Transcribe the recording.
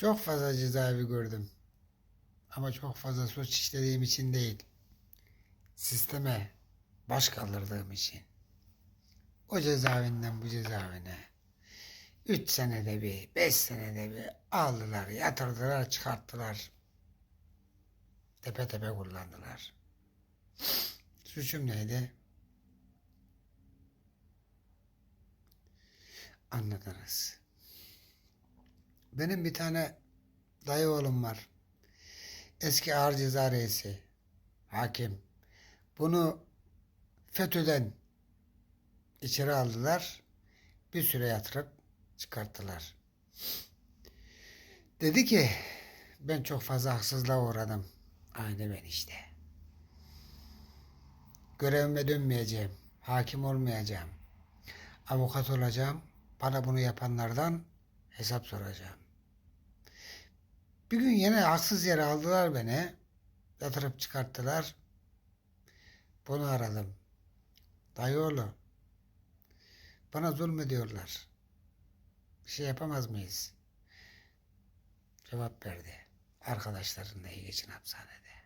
Çok fazla cezaevi gördüm. Ama çok fazla suç işlediğim için değil. Sisteme baş kaldırdığım için. O cezaevinden bu cezaevine. Üç senede bir, beş senede bir aldılar, yatırdılar, çıkarttılar. Tepe tepe kullandılar. Suçum neydi? Anladınız. Benim bir tane dayı oğlum var. Eski ağır ceza reisi. Hakim. Bunu FETÖ'den içeri aldılar. Bir süre yatırıp çıkarttılar. Dedi ki ben çok fazla haksızlığa uğradım. Aynı ben işte. Görevime dönmeyeceğim. Hakim olmayacağım. Avukat olacağım. Bana bunu yapanlardan hesap soracağım. Bir gün yine haksız yere aldılar beni. Yatırıp çıkarttılar. Bunu aradım. Dayıoğlu. Bana zulmediyorlar. Bir şey yapamaz mıyız? Cevap verdi. Arkadaşlarınla iyi geçin hapishanede.